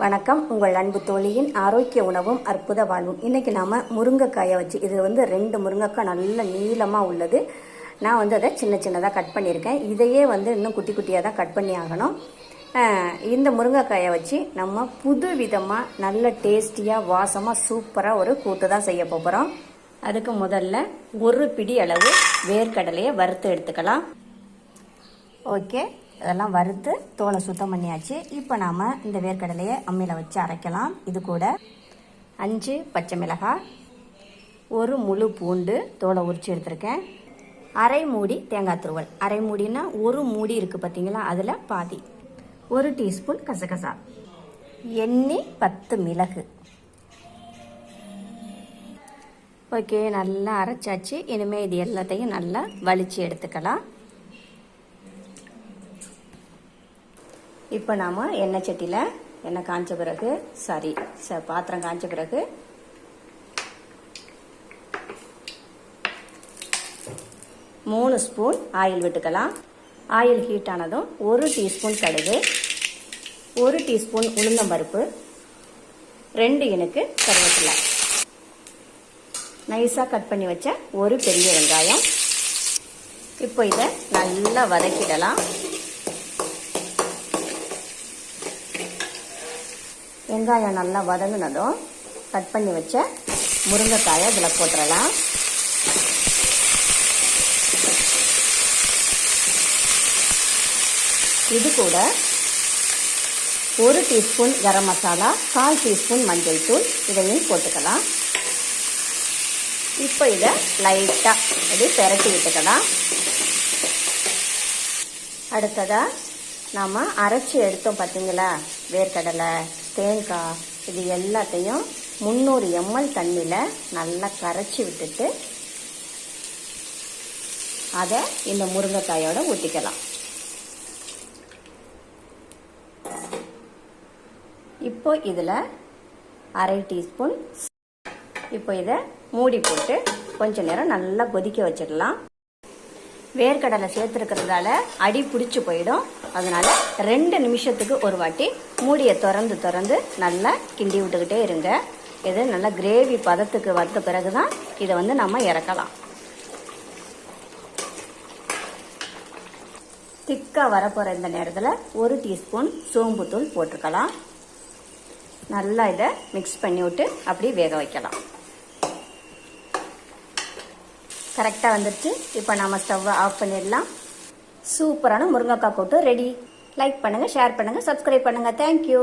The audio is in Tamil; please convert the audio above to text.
வணக்கம். உங்கள் அன்பு தோழியின் ஆரோக்கிய உணவும் அற்புத வாழ்வும். இன்றைக்கி நாம் முருங்கைக்காயை வச்சு இது வந்து ரெண்டு முருங்கைக்காய் நல்ல நீளமாக உள்ளது. நான் வந்து அதை சின்ன சின்னதாக கட் பண்ணியிருக்கேன். இதையே வந்து இன்னும் குட்டி குட்டியாக தான் கட் பண்ணி ஆகணும். இந்த முருங்கைக்காயை வச்சு நம்ம புது விதமாக நல்ல டேஸ்டியாக வாசமாக சூப்பராக ஒரு கூட்டு தான் செய்ய போகிறோம் அதுக்கு முதல்ல ஒரு பிடி அளவு வேர்க்கடலையை வறுத்து எடுத்துக்கலாம். ஓகே. இதெல்லாம் வறுத்து தோலை சுத்தம் பண்ணியாச்சு. இப்போ நாம் இந்த வேர்க்கடலையை அம்மியில் வச்சு அரைக்கலாம். இது கூட அஞ்சு பச்சை மிளகாய் ஒரு முழு பூண்டு தோலை உரிச்சு எடுத்திருக்கேன். அரை மூடி தேங்காய் துருவல். அரை மூடினா ஒரு மூடி இருக்குது பார்த்தீங்களா அதில் பாதி. ஒரு டீஸ்பூன் கசகசா. எண்ணெய் பத்து மிளகு. ஓகே நல்லா அரைச்சாச்சு. இனிமேல் இது எல்லாத்தையும் நல்லா வலிச்சு எடுத்துக்கலாம். இப்போ நாம் எண்ணெய் சட்டியில் எண்ணெய் காஞ்ச பிறகு சாரி ச பாத்திரம் காஞ்ச பிறகு மூணு ஸ்பூன் ஆயில் விட்டுக்கலாம். ஆயில் ஹீட் ஆனதும் ஒரு டீஸ்பூன் கடுகு ஒரு டீஸ்பூன் உளுந்தம்பருப்பு ரெண்டு இனுக்கு கருவேப்பிலை. நைஸாக கட் பண்ணி வச்ச ஒரு பெரிய வெங்காயம். இப்போ இதை நல்லா வதக்கிடலாம். வெங்காயம் நல்லா வதங்கினதும் கட் பண்ணி வச்ச முருங்கைக்காயை இதில் போட்டுடலாம் இது கூட ஒரு டீஸ்பூன் கரம் மசாலா கால் டீஸ்பூன் மஞ்சள் தூள் இதையும் போட்டுக்கலாம். இப்போ இதை லைட்டாக இப்படி பெரட்டி விட்டுக்கலாம். அடுத்ததாக நாம் அரைச்சி எடுத்தோம் பார்த்தீங்களா வேர்க்கடலை தேங்காய் இது எல்லாத்தையும் முந்நூறு எம்எல் தண்ணியில் நல்லா கரைச்சி விட்டுட்டு அதை இந்த முருங்கைக்காயோட ஊற்றிக்கலாம் இப்போ இதில் அரை டீஸ்பூன் இப்போ இதை மூடி போட்டு கொஞ்ச நேரம் நல்லா கொதிக்க வச்சிடலாம். வேர்க்கடலை சேர்த்துருக்கிறதால அடி பிடிச்சி போயிடும். அதனால் ரெண்டு நிமிஷத்துக்கு ஒரு வாட்டி மூடியை திறந்து திறந்து நல்லா கிண்டி விட்டுக்கிட்டே இருங்க. இது நல்லா கிரேவி பதத்துக்கு வந்த பிறகு தான் இதை வந்து நம்ம இறக்கலாம். திக்காக வரப்போகிற இந்த நேரத்தில் ஒரு டீஸ்பூன் சோம்புத்தூள் போட்டுக்கலாம். நல்லா இதை மிக்ஸ் பண்ணி விட்டு அப்படியே வேக வைக்கலாம். கரெக்டாக வந்துடுச்சு இப்போ நம்ம ஸ்டவ்வை ஆஃப் பண்ணிடலாம். சூப்பரான முருங்கைக்காய் கூட்டு ரெடி லைக் பண்ணுங்கள் ஷேர் பண்ணுங்கள் சப்ஸ்கிரைப் பண்ணுங்கள் தேங்க்யூ